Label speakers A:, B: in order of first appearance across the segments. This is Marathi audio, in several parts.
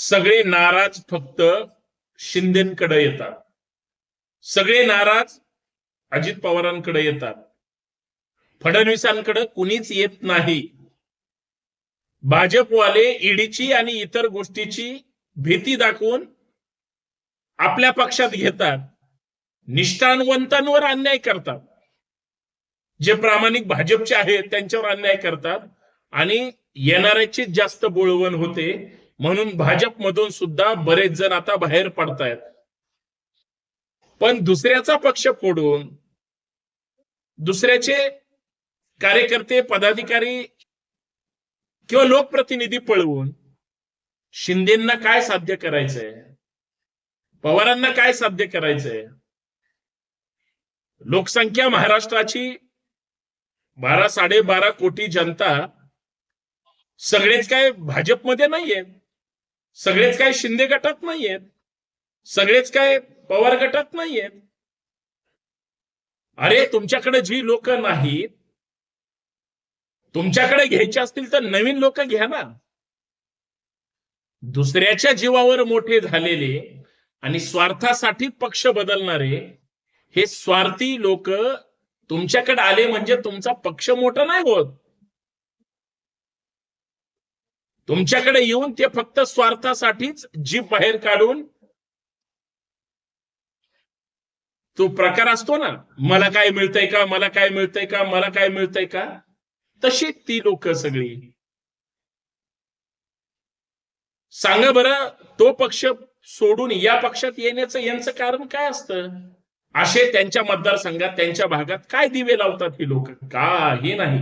A: सगळे नाराज फक्त शिंदेकडे येतात. सगळे नाराज अजित पवारांकडे येतात. फडणवीसांकडे कुणीच येत नाही. भाजपवाले ईडीची आणि इतर गोष्टीची भीती दाखवून आपल्या पक्षात घेतात. निष्ठावंतांवर अन्याय करतात. जे प्रामाणिक भाजपचे आहेत त्यांच्यावर अन्याय करतात. आणि येणाऱ्याची जास्त बोळवण होते. म्हणून भाजपमधून सुद्धा बरेच जण आता बाहेर पडतायत. पण दुसऱ्याचा पक्ष फोडून दुसऱ्याचे कार्यकर्ते पदाधिकारी किंवा लोकप्रतिनिधी पळवून शिंदेना काय साध्य करायचंय? पवारांना काय साध्य करायचंय? लोकसंख्या महाराष्ट्राची बारा साडेबारा कोटी जनता सगळेच काय भाजपमध्ये नाहीये. सगळेच काय शिंदे गटात नाहीयेत. सगळेच काय पवार गटात नाहीयेत. अरे तुमच्याकडे जी लोक नाहीत तुमच्याकडे घ्यायचे असतील तर नवीन लोक घ्या ना. दुसऱ्याच्या जीवावर मोठे झालेले आणि स्वार्थासाठी पक्ष बदलणारे हे स्वार्थी लोक तुमच्याकडे आले म्हणजे तुमचा पक्ष मोठा नाही होत. तुमच्याकडे येऊन ते फक्त स्वार्थासाठीच जीप बाहेर काढून तो प्रकार असतो ना मला काय मिळतंय का मला काय मिळतंय का मला काय मिळतंय का? तशी ती लोक सगळी. सांगा बरं तो पक्ष सोडून या पक्षात येण्याचं यांचं कारण काय असतं? असे त्यांच्या मतदारसंघात त्यांच्या भागात काय दिवे लावतात ही लोक? काही नाही.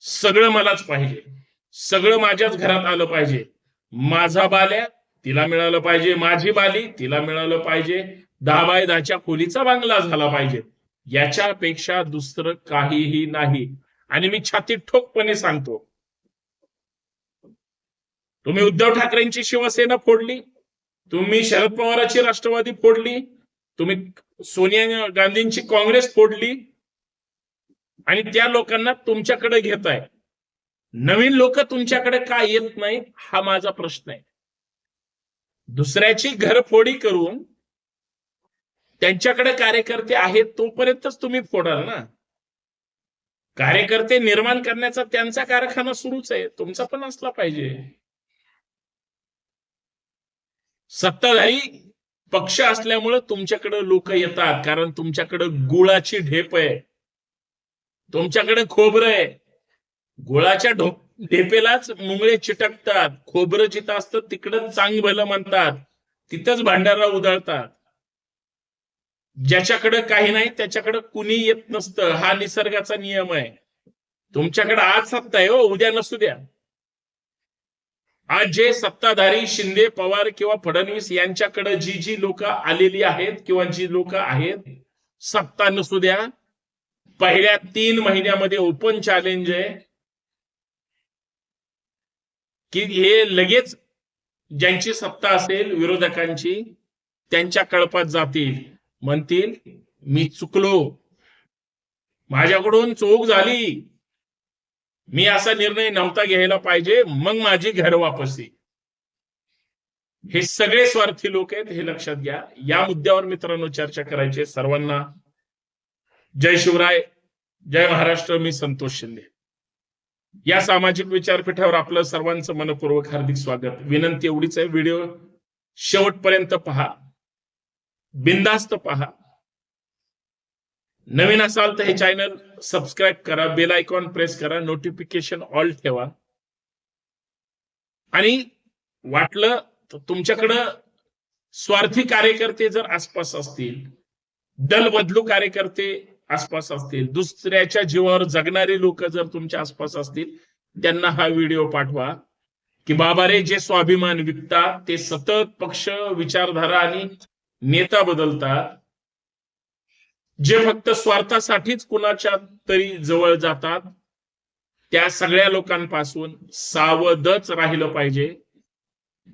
A: सगळं मलाच पाहिजे. सगळं माझ्याच घरात आलं पाहिजे. माझा बाल्या तिला मिळालं पाहिजे. माझी बाली तिला मिळालं पाहिजे. दहा बाय दहाच्या खोलीचा बांगला झाला पाहिजे. याच्यापेक्षा दुसरं काहीही नाही. आणि मी छाती ठोकपणे सांगतो. तुम्ही उद्धव ठाकरेंची शिवसेना फोडली. तुम्ही शरद पवारांची राष्ट्रवादी फोडली. तुम्ही सोनिया गांधींची काँग्रेस फोडली. आणि त्या लोकांना तुमच्याकडे घेताय. नवीन लोक तुमच्याकडे का येत नाहीत हा माझा प्रश्न आहे. दुसऱ्याची घरफोडी करून त्यांच्याकडे कार्यकर्ते आहेत तोपर्यंतच तुम्ही फोडाल ना. कार्यकर्ते निर्माण करण्याचा त्यांचा कारखाना सुरूच आहे तुमचा पण असला पाहिजे. सत्ताधारी पक्ष असल्यामुळं तुमच्याकडे लोक येतात कारण तुमच्याकडे गुळाची ढेप आहे. तुमच्याकडे खोबरं आहे. गुळाच्या ढो ढेपेलाच मुंगळे चिटकतात. खोबरं जिथं असतं तिकडं चांग भलं म्हणतात. तिथंच भांडारा उधळतात. ज्याच्याकडे काही नाही त्याच्याकडे कुणी येत नसतं. हा निसर्गाचा नियम आहे. तुमच्याकडे आज सत्ता आहे हो उद्या नसू द्या. आज जे सत्ताधारी शिंदे पवार किंवा फडणवीस यांच्याकडे जी जी लोक आलेली आहेत किंवा जी लोक आहेत सत्ता नसू द्या. पहिल्या तीन महिन्यामध्ये ओपन चॅलेंज आहे. की हे लगेच ज्यांची सत्ता असेल विरोधकांची त्यांच्या कळपात जातील. म्हणतील मी चुकलो. माझ्याकडून चूक झाली. मी असा निर्णय नव्हता घ्यायला पाहिजे. मग माझी घर वापसी. हे सगळे स्वार्थी लोक आहेत हे लक्षात घ्या. या मुद्द्यावर मित्रांनो चर्चा करायची सर्वांना. जय शिवराय. जय महाराष्ट्र. मी संतोष शिंदे. या सामाजिक विचारपीठावर आपलं सर्वांचं मनपूर्वक हार्दिक स्वागत. विनंती एवढीच आहे व्हिडिओ शेवटपर्यंत पहा. बिंदास्त पहा. नवीन असाल तर हे चॅनल सबस्क्राईब करा बेल आयकॉन प्रेस करा नोटिफिकेशन ऑल ठेवा. आणि वाटलं तर तुमच्याकडं स्वार्थी कार्यकर्ते जर आसपास असतील दल बदलू कार्यकर्ते आसपास असतील. दुसऱ्याच्या जीवावर जगणारी लोक जर तुमच्या आसपास असतील त्यांना हा व्हिडिओ पाठवा. की बाबा रे जे स्वाभिमान विकतात ते सतत पक्ष विचारधारा आणि नेता बदलतात. जे फक्त स्वार्थासाठीच कुणाच्या तरी जवळ जातात त्या सगळ्या लोकांपासून सावधच राहिलं पाहिजे.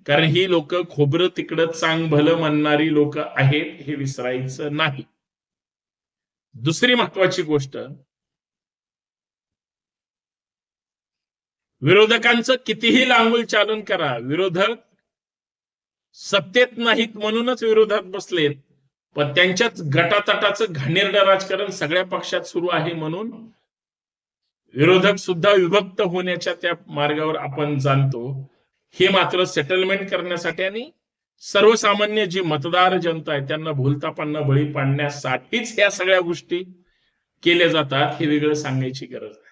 A: कारण ही लोक खोबरं तिकडं चांग भलं म्हणणारी लोक आहेत हे विसरायचं नाही. दुसरी महत्वाची गोष्ट विरोधकांचं कितीही लांगुल चालन करा विरोधक सत्तेत नाहीत म्हणूनच विरोधात बसलेत पण त्यांच्याच गटातटाचं घाणेरडं राजकारण सगळ्या पक्षात सुरू आहे म्हणून विरोधक सुद्धा विभक्त होण्याच्या त्या मार्गावर आपण जाणतो. हे मात्र सेटलमेंट करण्यासाठी आणि सर्वसामान्य जी मतदार जनता आहे त्यांना भूलतापांना बळी पाडण्यासाठीच या सगळ्या गोष्टी केल्या जातात हे वेगळं सांगायची गरज आहे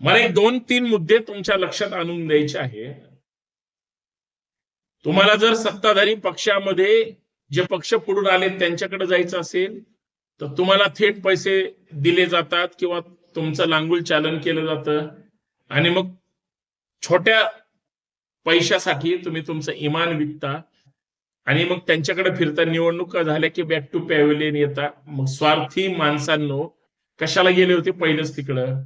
A: मला एक दोन तीन मुद्दे तुमच्या लक्षात आणून द्यायचे आहे तुम्हाला जर सत्ताधारी पक्षामध्ये जे पक्ष पुढून आले त्यांच्याकडे जायचं असेल तर तुम्हाला थेट पैसे दिले जातात किंवा तुमचं लांगुल चालन केलं जातं. आणि मग छोट्या पैशासाठी तुम्ही तुमचं इमान विकता आणि मग त्यांच्याकडे फिरता निवडणुका झाल्या की बॅक टू पॅव्हिलियन येता. मग स्वार्थी माणसांनो कशाला गेले होते पहिलंच तिकडं?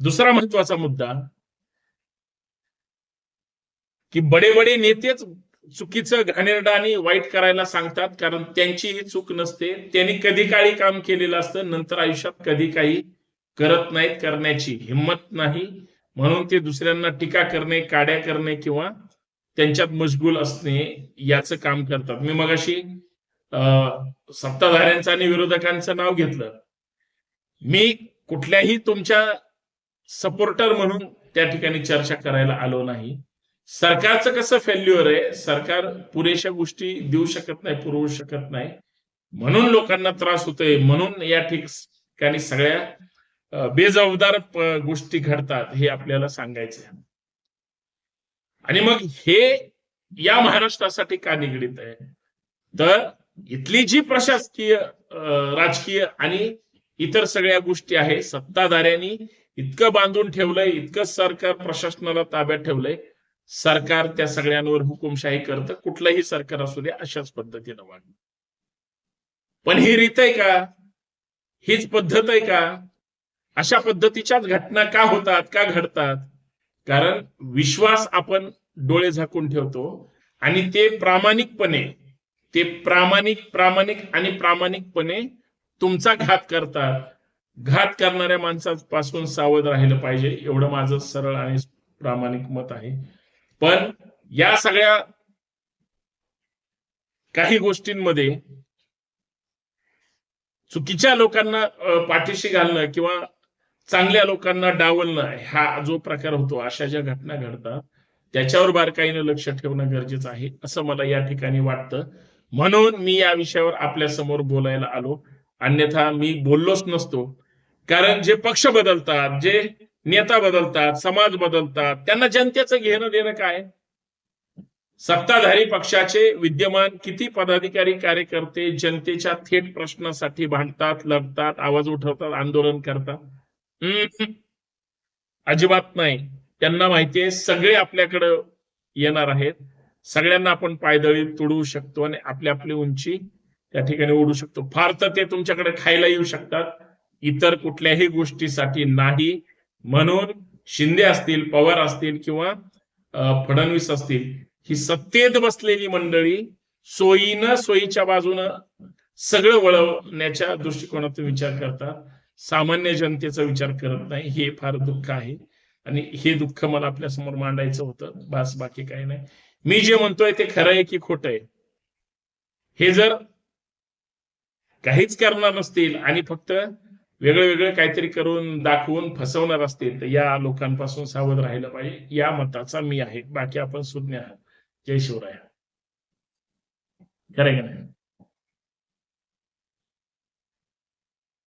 A: दुसरा महत्त्वाचा मुद्दा की बडे बडे नेतेच चुकीचं घाणेरडा आणि वाईट करायला सांगतात कारण त्यांची ही चूक नसते. त्यांनी कधी काळी काम केलेलं असतं नंतर आयुष्यात कधी काही करत नाहीत करण्याची हिंमत नाही. म्हणून ते दुसऱ्यांना टीका करणे काड्या करणे किंवा त्यांच्यात मशगूल असणे याचं काम करतात. मी मगाशी अं, सत्ताधाऱ्यांचं आणि विरोधकांचं नाव घेतलं. मी कुठल्याही तुमच्या सपोर्टर म्हणून त्या ठिकाणी चर्चा करायला आलो नाही. सरकारचं कसं फेल्युअर आहे सरकार पुरेशा गोष्टी देऊ शकत नाही पुरवू शकत नाही. म्हणून लोकांना त्रास होतोय म्हणून या ठिकाणी सगळ्या बेजबाबदार गोष्टी घडतात हे आपल्याला सांगायचं आहे. आणि मग हे या महाराष्ट्रासाठी का निगडीत आहे? तर इथली जी प्रशासकीय राजकीय आणि इतर सगळ्या गोष्टी आहे सत्ताधाऱ्यांनी इतकं बांधून ठेवलंय इतकं सरकार प्रशासनाला ताब्यात ठेवलंय सरकार त्या सगळ्यांवर हुकुमशाही करतं कुठलंही सरकार असू दे अशाच पद्धतीनं वागणं. पण ही रीत आहे का? हीच पद्धत आहे का? अशा पद्धतीच्याच घटना का होतात का घडतात? कारण विश्वास आपण डोळे झाकून ठेवतो आणि ते प्रामाणिकपणे ते प्रामाणिक प्रामाणिक आणि प्रामाणिकपणे तुमचा घात करतात. घात करणाऱ्या माणसापासून सावध राहिलं पाहिजे एवढं माझं सरळ आणि प्रामाणिक मत आहे. पण या सगळ्या काही गोष्टींमध्ये चुकीच्या लोकांना पाठीशी घालणं किंवा चांगल्या लोकांना डावलणं हा जो प्रकार होतो अशा ज्या घटना घडतात त्याच्यावर बारकाईनं लक्ष ठेवणं गरजेचं आहे असं मला या ठिकाणी वाटतं. म्हणून मी या विषयावर आपल्यासमोर बोलायला आलो. अन्यथा मी बोललोच नसतो. कारण जे पक्ष बदलतात जे नेता बदलतात समाज बदलतात त्यांना जनतेचं घेणं देणं काय? सत्ताधारी पक्षाचे विद्यमान किती पदाधिकारी कार्यकर्ते जनतेच्या थेट प्रश्नासाठी भांडतात लढतात आवाज उठवतात आंदोलन करतात? अजिबात नाही. त्यांना माहितीये सगळे आपल्याकडे येणार आहेत. सगळ्यांना आपण पायदळी तुडवू शकतो आणि आपली आपली उंची त्या ठिकाणी ओढू शकतो. फार तर ते तुमच्याकडे खायला येऊ शकतात. इतर कुठल्याही गोष्टीसाठी नाही. म्हणून शिंदे असतील पवार असतील किंवा फडणवीस असतील ही सत्तेत बसलेली मंडळी सोयीनं सोयीच्या बाजूनं सगळं वळवण्याच्या दृष्टिकोनातून विचार करतात. सामान्य जनतेचा विचार करत नाही. हे फार दुःख आहे. आणि हे दुःख मला आपल्यासमोर मांडायचं होतं. बस बाकी काही नाही. मी जे म्हणतोय ते खरं आहे की खोटं आहे. हे जर काहीच करणार नसतील आणि फक्त वेगळं वेगळं काहीतरी करून दाखवून फसवणार असतील तर या लोकांपासून सावध राहिलं पाहिजे. या मताचा मी आहे. बाकी आपण सुज्ञ आहात. जय शिवराय. खरं का नाही?